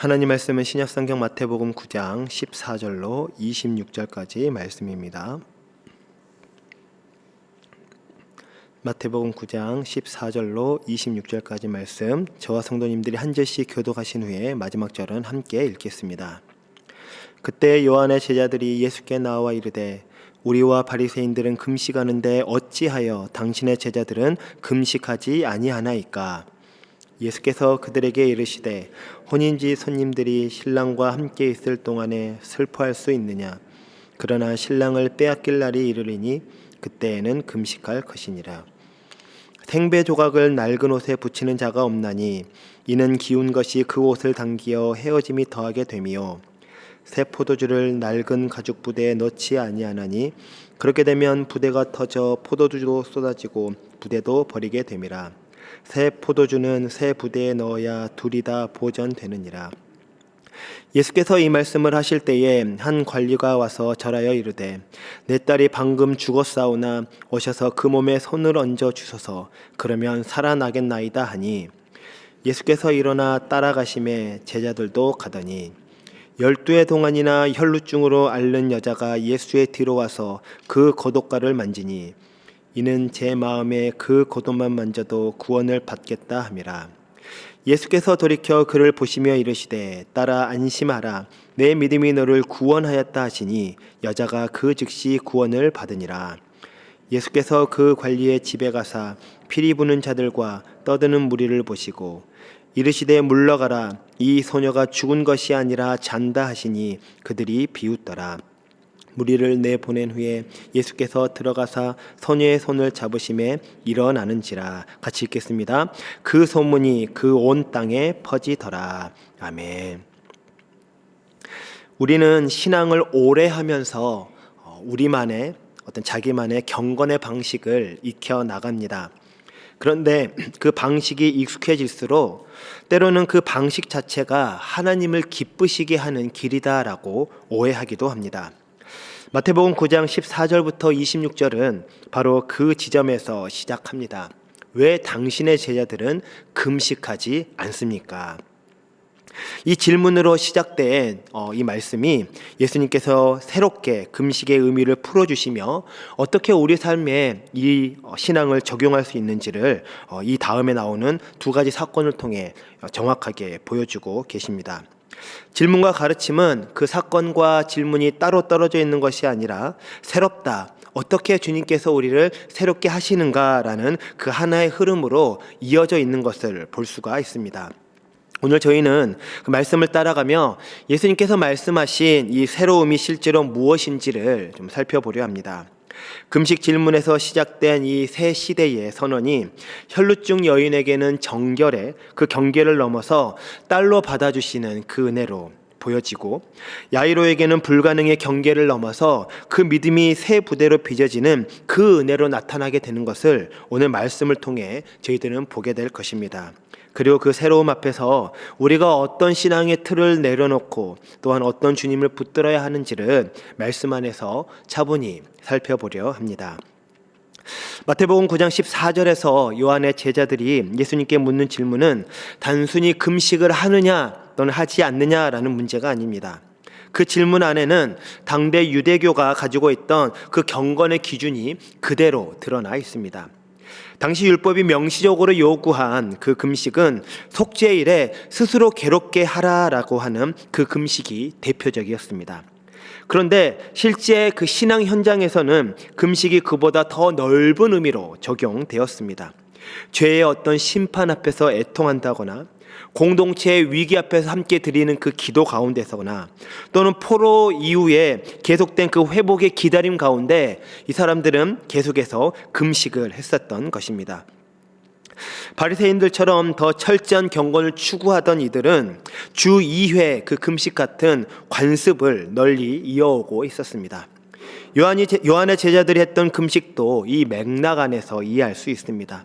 하나님 말씀은 신약성경 마태복음 9장 14절로 26절까지 말씀입니다. 마태복음 9장 14절로 26절까지 말씀 저와 성도님들이 한 절씩 교독하신 후에 마지막 절은 함께 읽겠습니다. 그때 요한의 제자들이 예수께 나와 이르되 우리와 바리새인들은 금식하는데 어찌하여 당신의 제자들은 금식하지 아니하나이까 예수께서 그들에게 이르시되 혼인지 손님들이 신랑과 함께 있을 동안에 슬퍼할 수 있느냐? 그러나 신랑을 빼앗길 날이 이르리니 그때에는 금식할 것이니라. 생배 조각을 낡은 옷에 붙이는 자가 없나니 이는 기운 것이 그 옷을 당기어 헤어짐이 더하게 됨이요. 새 포도주를 낡은 가죽 부대에 넣지 아니하나니 그렇게 되면 부대가 터져 포도주도 쏟아지고 부대도 버리게 됨이라 새 포도주는 새 부대에 넣어야 둘이 다 보전되느니라. 예수께서 이 말씀을 하실 때에 한 관리가 와서 절하여 이르되 내 딸이 방금 죽었사오나 오셔서 그 몸에 손을 얹어 주소서. 그러면 살아나겠나이다 하니. 예수께서 일어나 따라가심에 제자들도 가더니 열두의 동안이나 혈루증으로 앓는 여자가 예수의 뒤로 와서 그 고독가를 만지니 이는 제 마음에 그 고독만 만져도 구원을 받겠다 함이라. 예수께서 돌이켜 그를 보시며 이르시되 따라 안심하라 내 믿음이 너를 구원하였다 하시니 여자가 그 즉시 구원을 받으니라. 예수께서 그 관리의 집에 가사 피리 부는 자들과 떠드는 무리를 보시고 이르시되 물러가라 이 소녀가 죽은 것이 아니라 잔다 하시니 그들이 비웃더라 무리를 내보낸 후에 예수께서 들어가사 소녀의 손을 잡으심에 일어나는지라 같이 읽겠습니다 그 소문이 그 온 땅에 퍼지더라 아멘 우리는 신앙을 오래 하면서 어, 우리만의 어떤 자기만의 경건의 방식을 익혀 나갑니다. 그런데 그 방식이 익숙해질수록 때로는 그 방식 자체가 하나님을 기쁘시게 하는 길이다라고 오해하기도 합니다. 마태복음 9장 14절부터 26절은 바로 그 지점에서 시작합니다. 왜 당신의 제자들은 금식하지 않습니까? 이 질문으로 시작된 어, 이 말씀이 예수님께서 새롭게 금식의 의미를 풀어주시며 어떻게 우리 삶에 이 어, 신앙을 적용할 수 있는지를 어, 이 다음에 나오는 두 가지 사건을 통해 어, 정확하게 보여주고 계십니다. 질문과 가르침은 그 사건과 질문이 따로 떨어져 있는 것이 아니라 새롭다. 어떻게 주님께서 우리를 새롭게 하시는가라는 그 하나의 흐름으로 이어져 있는 것을 볼 수가 있습니다. 오늘 저희는 그 말씀을 따라가며 예수님께서 말씀하신 이 새로움이 실제로 무엇인지를 좀 살펴보려 합니다. 금식 질문에서 시작된 이 새 시대의 선언이 혈루증 여인에게는 정결의 그 경계를 넘어서 딸로 받아주시는 그 은혜로 보여지고 야이로에게는 불가능의 경계를 넘어서 그 믿음이 새 부대로 빚어지는 그 은혜로 나타나게 되는 것을 오늘 말씀을 통해 저희들은 보게 될 것입니다. 그리고 그 새로움 앞에서 우리가 어떤 신앙의 틀을 내려놓고 또한 어떤 주님을 붙들어야 하는지를 말씀 안에서 차분히 살펴보려 합니다. 마태복음 9장 14절에서 요한의 제자들이 예수님께 묻는 질문은 단순히 금식을 하느냐 또는 하지 않느냐라는 문제가 아닙니다. 그 질문 안에는 당대 유대교가 가지고 있던 그 경건의 기준이 그대로 드러나 있습니다. 당시 율법이 명시적으로 요구한 그 금식은 속죄일에 스스로 괴롭게 하라라고 하는 그 금식이 대표적이었습니다. 그런데 실제 그 신앙 현장에서는 금식이 그보다 더 넓은 의미로 적용되었습니다. 죄의 어떤 심판 앞에서 애통한다거나 공동체의 위기 앞에서 함께 드리는 그 기도 가운데서나 또는 포로 이후에 계속된 그 회복의 기다림 가운데 이 사람들은 계속해서 금식을 했었던 것입니다. 바리새인들처럼 더 철저한 경건을 추구하던 이들은 주 2회 그 금식 같은 관습을 널리 이어오고 있었습니다. 요한이 요한의 제자들이 했던 금식도 이 맥락 안에서 이해할 수 있습니다.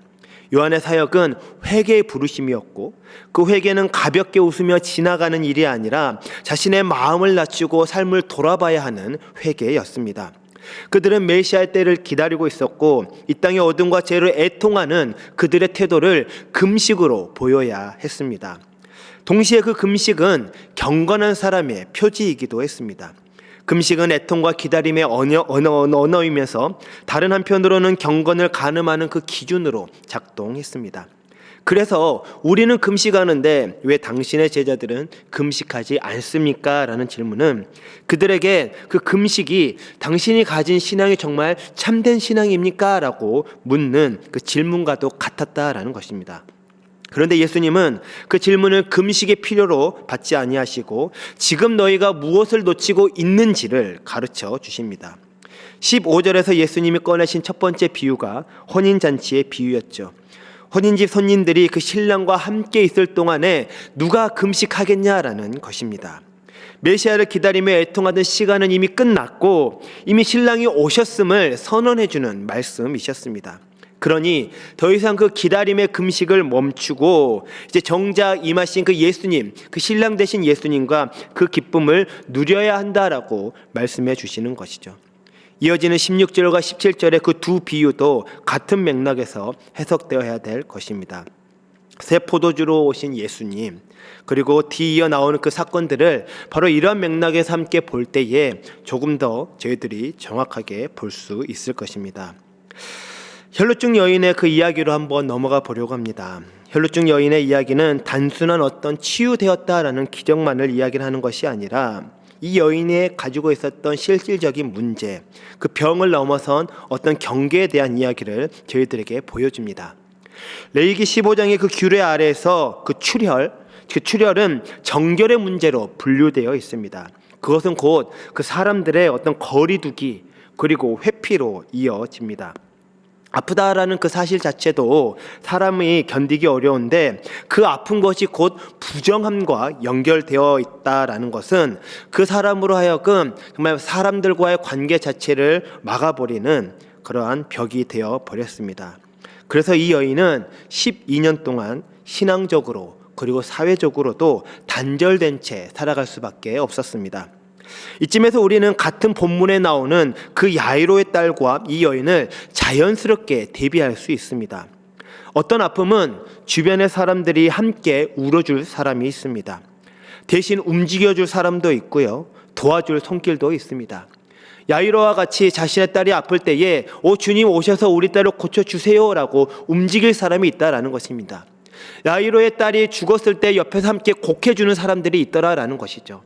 요한의 사역은 회개의 부르심이었고 그 회개는 가볍게 웃으며 지나가는 일이 아니라 자신의 마음을 낮추고 삶을 돌아봐야 하는 회개였습니다. 그들은 메시아의 때를 기다리고 있었고 이 땅의 어둠과 죄를 애통하는 그들의 태도를 금식으로 보여야 했습니다. 동시에 그 금식은 경건한 사람의 표지이기도 했습니다. 금식은 애통과 기다림의 언어, 언어, 언어 이면서 다른 한편으로는 경건을 가늠하는 그 기준으로 작동했습니다. 그래서 우리는 금식하는데 왜 당신의 제자들은 금식하지 않습니까? 라는 질문은 그들에게 그 금식이 당신이 가진 신앙이 정말 참된 신앙입니까? 라고 묻는 그 질문과도 같았다라는 것입니다. 그런데 예수님은 그 질문을 금식의 필요로 받지 아니하시고 지금 너희가 무엇을 놓치고 있는지를 가르쳐 주십니다. 15절에서 예수님이 꺼내신 첫 번째 비유가 혼인 잔치의 비유였죠. 혼인집 손님들이 그 신랑과 함께 있을 동안에 누가 금식하겠냐라는 것입니다. 메시아를 기다리며 애통하던 시간은 이미 끝났고 이미 신랑이 오셨음을 선언해 주는 말씀이셨습니다. 그러니 더 이상 그 기다림의 금식을 멈추고 이제 정작 임하신 그 예수님, 그 신랑 되신 예수님과 그 기쁨을 누려야 한다라고 말씀해 주시는 것이죠. 이어지는 16절과 17절의 그 두 비유도 같은 맥락에서 해석되어야 될 것입니다. 새 포도주로 오신 예수님 그리고 뒤이어 나오는 그 사건들을 바로 이러한 맥락에서 함께 볼 때에 조금 더 저희들이 정확하게 볼 수 있을 것입니다. 혈루증 여인의 그 이야기로 한번 넘어가 보려고 합니다. 혈루증 여인의 이야기는 단순한 어떤 치유되었다라는 기적만을 이야기하는 것이 아니라 이 여인이 가지고 있었던 실질적인 문제, 그 병을 넘어선 어떤 경계에 대한 이야기를 저희들에게 보여줍니다. 레이기 15장의 그 규례 아래에서 그 출혈, 그 출혈은 정결의 문제로 분류되어 있습니다. 그것은 곧 그 사람들의 어떤 거리두기 그리고 회피로 이어집니다. 아프다라는 그 사실 자체도 사람이 견디기 어려운데 그 아픈 것이 곧 부정함과 연결되어 있다라는 것은 그 사람으로 하여금 정말 사람들과의 관계 자체를 막아버리는 그러한 벽이 되어 버렸습니다. 그래서 이 여인은 12년 동안 신앙적으로 그리고 사회적으로도 단절된 채 살아갈 수밖에 없었습니다. 이쯤에서 우리는 같은 본문에 나오는 그 야이로의 딸과 이 여인을 자연스럽게 대비할 수 있습니다. 어떤 아픔은 주변의 사람들이 함께 울어줄 사람이 있습니다. 대신 움직여줄 사람도 있고요. 도와줄 손길도 있습니다. 야이로와 같이 자신의 딸이 아플 때에 오 주님 오셔서 우리 딸을 고쳐 주세요라고 움직일 사람이 있다라는 것입니다. 야이로의 딸이 죽었을 때 옆에서 함께 곡해 주는 사람들이 있더라라는 것이죠.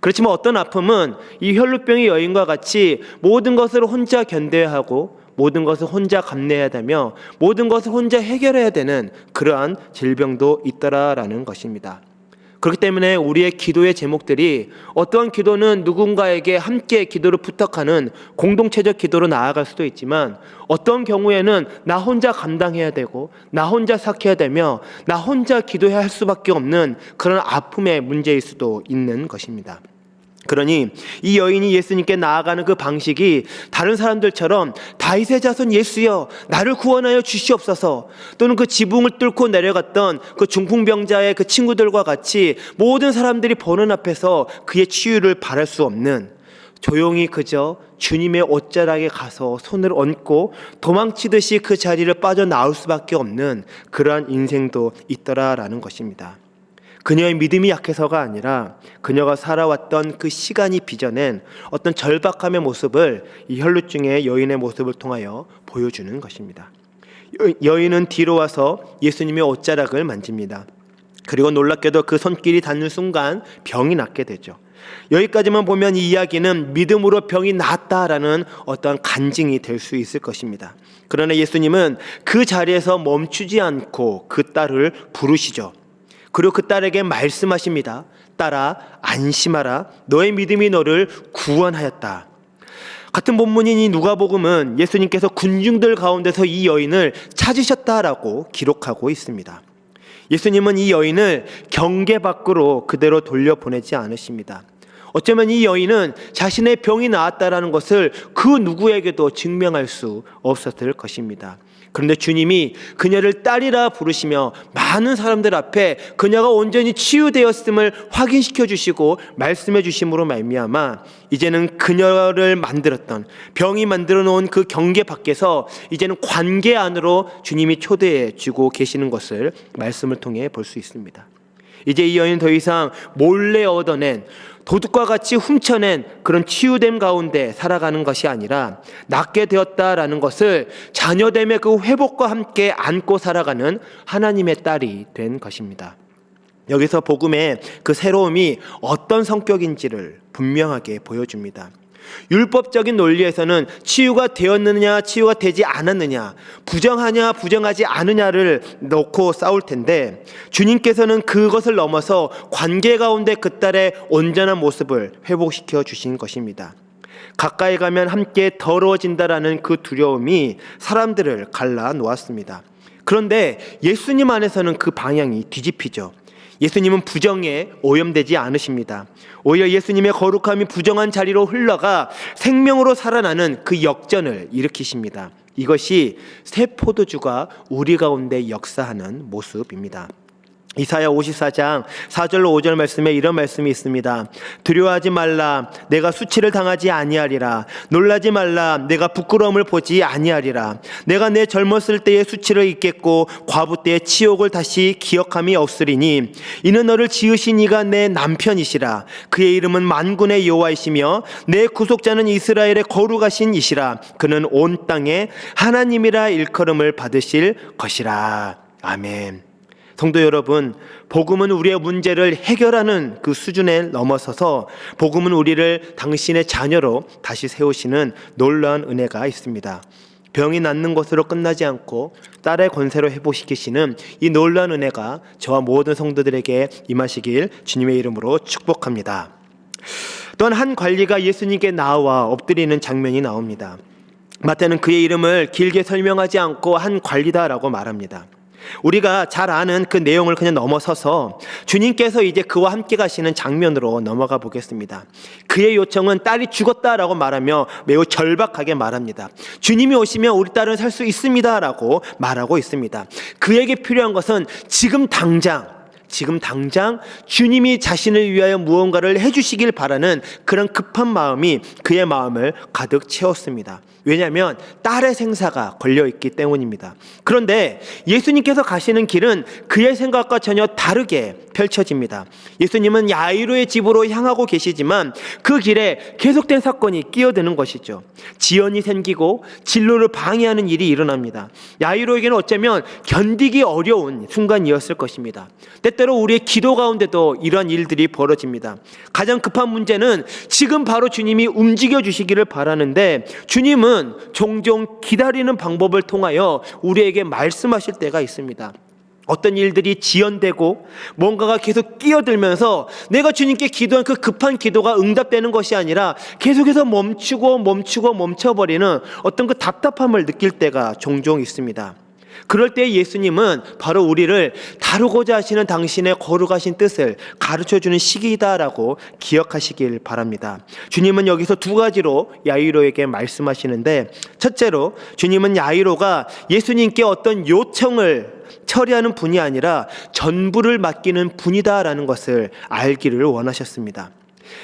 그렇지만 어떤 아픔은 이 혈루병의 여인과 같이 모든 것을 혼자 견뎌야 하고 모든 것을 혼자 감내해야 되며 모든 것을 혼자 해결해야 되는 그러한 질병도 있더라라는 것입니다. 그렇기 때문에 우리의 기도의 제목들이 어떠한 기도는 누군가에게 함께 기도를 부탁하는 공동체적 기도로 나아갈 수도 있지만 어떤 경우에는 나 혼자 감당해야 되고 나 혼자 삭해야 되며 나 혼자 기도해야 할 수밖에 없는 그런 아픔의 문제일 수도 있는 것입니다. 그러니 이 여인이 예수님께 나아가는 그 방식이 다른 사람들처럼 다윗의 자손 예수여 나를 구원하여 주시옵소서 또는 그 지붕을 뚫고 내려갔던 그 중풍병자의 그 친구들과 같이 모든 사람들이 보는 앞에서 그의 치유를 바랄 수 없는 조용히 그저 주님의 옷자락에 가서 손을 얹고 도망치듯이 그 자리를 빠져나올 수밖에 없는 그러한 인생도 있더라라는 것입니다. 그녀의 믿음이 약해서가 아니라 그녀가 살아왔던 그 시간이 빚어낸 어떤 절박함의 모습을 이 혈루증의 여인의 모습을 통하여 보여주는 것입니다. 여인은 뒤로 와서 예수님의 옷자락을 만집니다. 그리고 놀랍게도 그 손길이 닿는 순간 병이 낫게 되죠. 여기까지만 보면 이 이야기는 믿음으로 병이 낫다라는 어떠한 간증이 될 수 있을 것입니다. 그러나 예수님은 그 자리에서 멈추지 않고 그 딸을 부르시죠. 그리고 그 딸에게 말씀하십니다. 딸아, 안심하라. 너의 믿음이 너를 구원하였다. 같은 본문인 이 누가복음은 예수님께서 군중들 가운데서 이 여인을 찾으셨다라고 기록하고 있습니다. 예수님은 이 여인을 경계 밖으로 그대로 돌려보내지 않으십니다. 어쩌면 이 여인은 자신의 병이 나았다라는 것을 그 누구에게도 증명할 수 없었을 것입니다. 그런데 주님이 그녀를 딸이라 부르시며 많은 사람들 앞에 그녀가 온전히 치유되었음을 확인시켜 주시고 말씀해 주심으로 말미암아 이제는 그녀를 만들었던 병이 만들어 놓은 그 경계 밖에서 이제는 관계 안으로 주님이 초대해 주고 계시는 것을 말씀을 통해 볼 수 있습니다. 이제 이 여인은 더 이상 몰래 얻어낸 도둑과 같이 훔쳐낸 그런 치유됨 가운데 살아가는 것이 아니라 낫게 되었다라는 것을 자녀됨의 그 회복과 함께 안고 살아가는 하나님의 딸이 된 것입니다. 여기서 복음의 그 새로움이 어떤 성격인지를 분명하게 보여줍니다. 율법적인 논리에서는 치유가 되었느냐, 치유가 되지 않았느냐, 부정하냐, 부정하지 않느냐를 놓고 싸울 텐데, 주님께서는 그것을 넘어서 관계 가운데 그 딸의 온전한 모습을 회복시켜 주신 것입니다. 가까이 가면 함께 더러워진다라는 그 두려움이 사람들을 갈라 놓았습니다. 그런데 예수님 안에서는 그 방향이 뒤집히죠. 예수님은 부정에 오염되지 않으십니다. 오히려 예수님의 거룩함이 부정한 자리로 흘러가 생명으로 살아나는 그 역전을 일으키십니다. 이것이 새 포도주가 우리 가운데 역사하는 모습입니다. 이사야 54장 4절로 5절 말씀에 이런 말씀이 있습니다. 두려워하지 말라. 내가 수치를 당하지 아니하리라. 놀라지 말라. 내가 부끄러움을 보지 아니하리라. 내가 내 젊었을 때의 수치를 잊겠고 과부 때의 치욕을 다시 기억함이 없으리니 이는 너를 지으신 이가 내 남편이시라. 그의 이름은 만군의 여호와이시며 내 구속자는 이스라엘의 거룩하신 이시라. 그는 온 땅에 하나님이라 일컬음을 받으실 것이라. 아멘. 성도 여러분, 복음은 우리의 문제를 해결하는 그 수준에 넘어서서 복음은 우리를 당신의 자녀로 다시 세우시는 놀라운 은혜가 있습니다. 병이 낫는 것으로 끝나지 않고 딸의 권세로 회복시키시는 이 놀라운 은혜가 저와 모든 성도들에게 임하시길 주님의 이름으로 축복합니다. 또한 한 관리가 예수님께 나와 엎드리는 장면이 나옵니다. 마태는 그의 이름을 길게 설명하지 않고 한 관리다라고 말합니다. 우리가 잘 아는 그 내용을 그냥 넘어서서 주님께서 이제 그와 함께 가시는 장면으로 넘어가 보겠습니다. 그의 요청은 딸이 죽었다라고 말하며 매우 절박하게 말합니다. 주님이 오시면 우리 딸은 살 수 있습니다라고 말하고 있습니다. 그에게 필요한 것은 지금 당장 지금 당장 주님이 자신을 위하여 무언가를 해주시길 바라는 그런 급한 마음이 그의 마음을 가득 채웠습니다. 왜냐하면 딸의 생사가 걸려 있기 때문입니다. 그런데 예수님께서 가시는 길은 그의 생각과 전혀 다르게 펼쳐집니다. 예수님은 야이로의 집으로 향하고 계시지만 그 길에 계속된 사건이 끼어드는 것이죠. 지연이 생기고 진로를 방해하는 일이 일어납니다. 야이로에게는 어쩌면 견디기 어려운 순간이었을 것입니다. 때때로 우리의 기도 가운데도 이러한 일들이 벌어집니다. 가장 급한 문제는 지금 바로 주님이 움직여 주시기를 바라는데 주님은 종종 기다리는 방법을 통하여 우리에게 말씀하실 때가 있습니다. 어떤 일들이 지연되고 뭔가가 계속 끼어들면서 내가 주님께 기도한 그 급한 기도가 응답되는 것이 아니라 계속해서 멈추고 멈추고 멈춰버리는 어떤 그 답답함을 느낄 때가 종종 있습니다. 그럴 때 예수님은 바로 우리를 다루고자 하시는 당신의 거룩하신 뜻을 가르쳐 주는 시기이다라고 기억하시길 바랍니다. 주님은 여기서 두 가지로 야이로에게 말씀하시는데 첫째로 주님은 야이로가 예수님께 어떤 요청을 처리하는 분이 아니라 전부를 맡기는 분이다라는 것을 알기를 원하셨습니다.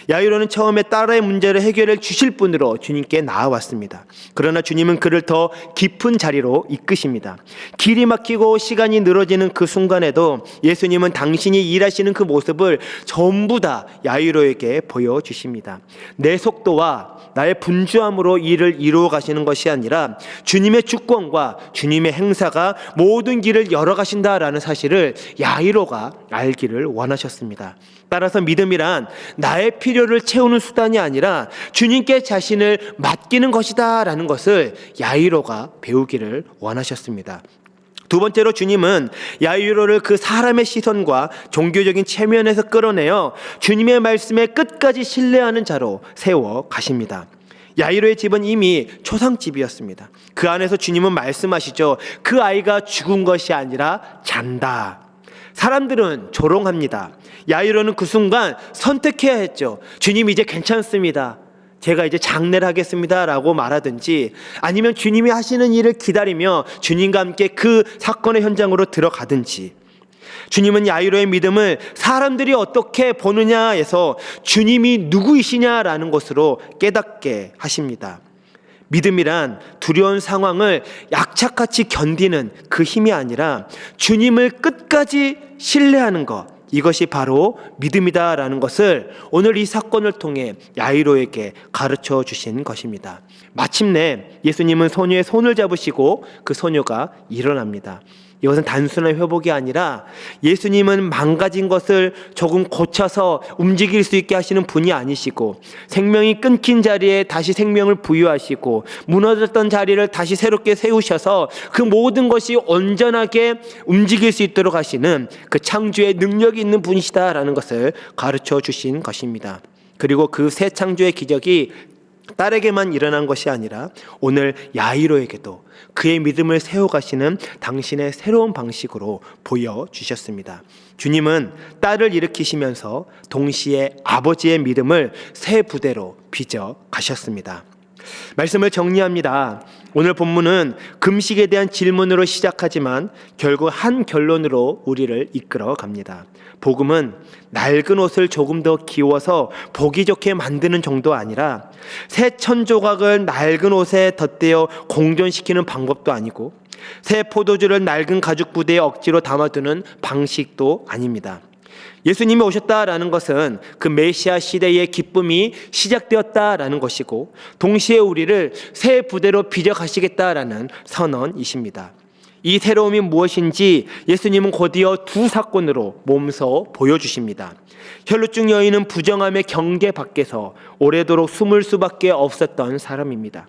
야이로는 처음에 딸의 문제를 해결해 주실 분으로 주님께 나아왔습니다. 그러나 주님은 그를 더 깊은 자리로 이끄십니다. 길이 막히고 시간이 늘어지는 그 순간에도 예수님은 당신이 일하시는 그 모습을 전부 다 야이로에게 보여주십니다. 내 속도와 나의 분주함으로 일을 이루어 가시는 것이 아니라 주님의 주권과 주님의 행사가 모든 길을 열어 가신다라는 사실을 야이로가 알기를 원하셨습니다. 따라서 믿음이란 나의 필요를 채우는 수단이 아니라 주님께 자신을 맡기는 것이다 라는 것을 야이로가 배우기를 원하셨습니다. 두 번째로 주님은 야이로를 그 사람의 시선과 종교적인 체면에서 끌어내어 주님의 말씀에 끝까지 신뢰하는 자로 세워 가십니다. 야이로의 집은 이미 초상집이었습니다. 그 안에서 주님은 말씀하시죠. 그 아이가 죽은 것이 아니라 잔다. 사람들은 조롱합니다. 야이로는 그 순간 선택해야 했죠. 주님 이제 괜찮습니다. 제가 이제 장례를 하겠습니다 라고 말하든지 아니면 주님이 하시는 일을 기다리며 주님과 함께 그 사건의 현장으로 들어가든지 주님은 야이로의 믿음을 사람들이 어떻게 보느냐에서 주님이 누구이시냐라는 것으로 깨닫게 하십니다. 믿음이란 두려운 상황을 약착같이 견디는 그 힘이 아니라 주님을 끝까지 신뢰하는 것, 이것이 바로 믿음이다라는 것을 오늘 이 사건을 통해 야이로에게 가르쳐 주신 것입니다. 마침내 예수님은 소녀의 손을 잡으시고 그 소녀가 일어납니다. 이것은 단순한 회복이 아니라 예수님은 망가진 것을 조금 고쳐서 움직일 수 있게 하시는 분이 아니시고 생명이 끊긴 자리에 다시 생명을 부여하시고 무너졌던 자리를 다시 새롭게 세우셔서 그 모든 것이 온전하게 움직일 수 있도록 하시는 그 창조의 능력이 있는 분이시다라는 것을 가르쳐 주신 것입니다. 그리고 그 새 창조의 기적이 딸에게만 일어난 것이 아니라 오늘 야이로에게도 그의 믿음을 세워가시는 당신의 새로운 방식으로 보여주셨습니다. 주님은 딸을 일으키시면서 동시에 아버지의 믿음을 새 부대로 빚어 가셨습니다. 말씀을 정리합니다. 오늘 본문은 금식에 대한 질문으로 시작하지만 결국 한 결론으로 우리를 이끌어 갑니다. 복음은 낡은 옷을 조금 더 기워서 보기 좋게 만드는 정도 아니라 새 천조각을 낡은 옷에 덧대어 공존시키는 방법도 아니고 새 포도주를 낡은 가죽 부대에 억지로 담아두는 방식도 아닙니다. 예수님이 오셨다라는 것은 그 메시아 시대의 기쁨이 시작되었다라는 것이고 동시에 우리를 새 부대로 빚어 가시겠다라는 선언이십니다. 이 새로움이 무엇인지 예수님은 곧이어 두 사건으로 몸소 보여주십니다. 혈루증 여인은 부정함의 경계 밖에서 오래도록 숨을 수밖에 없었던 사람입니다.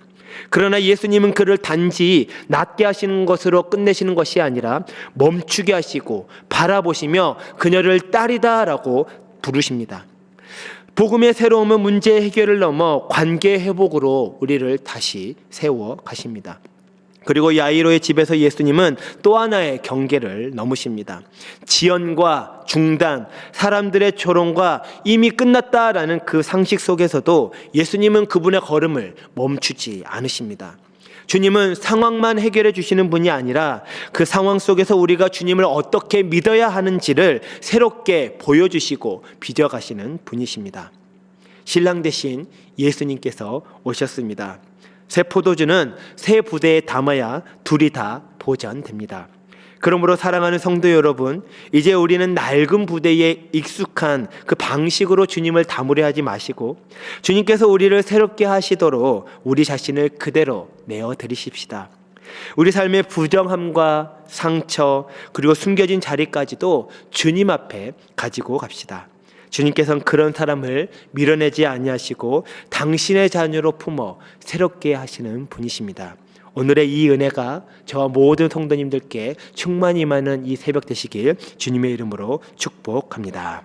그러나 예수님은 그를 단지 낫게 하시는 것으로 끝내시는 것이 아니라 멈추게 하시고 바라보시며 그녀를 딸이다라고 부르십니다. 복음의 새로움은 문제 해결을 넘어 관계 회복으로 우리를 다시 세워 가십니다. 그리고 야이로의 집에서 예수님은 또 하나의 경계를 넘으십니다. 지연과 중단, 사람들의 조롱과 이미 끝났다라는 그 상식 속에서도 예수님은 그분의 걸음을 멈추지 않으십니다. 주님은 상황만 해결해 주시는 분이 아니라 그 상황 속에서 우리가 주님을 어떻게 믿어야 하는지를 새롭게 보여주시고 빚어가시는 분이십니다. 신랑 대신 예수님께서 오셨습니다. 새 포도주는 새 부대에 담아야 둘이 다 보전됩니다. 그러므로 사랑하는 성도 여러분, 이제 우리는 낡은 부대에 익숙한 그 방식으로 주님을 담으려 하지 마시고 주님께서 우리를 새롭게 하시도록 우리 자신을 그대로 내어 드리십시다. 우리 삶의 부정함과 상처 그리고 숨겨진 자리까지도 주님 앞에 가지고 갑시다. 주님께서는 그런 사람을 밀어내지 아니하시고 당신의 자녀로 품어 새롭게 하시는 분이십니다. 오늘의 이 은혜가 저와 모든 성도님들께 충만히 임하는 이 새벽 되시길 주님의 이름으로 축복합니다.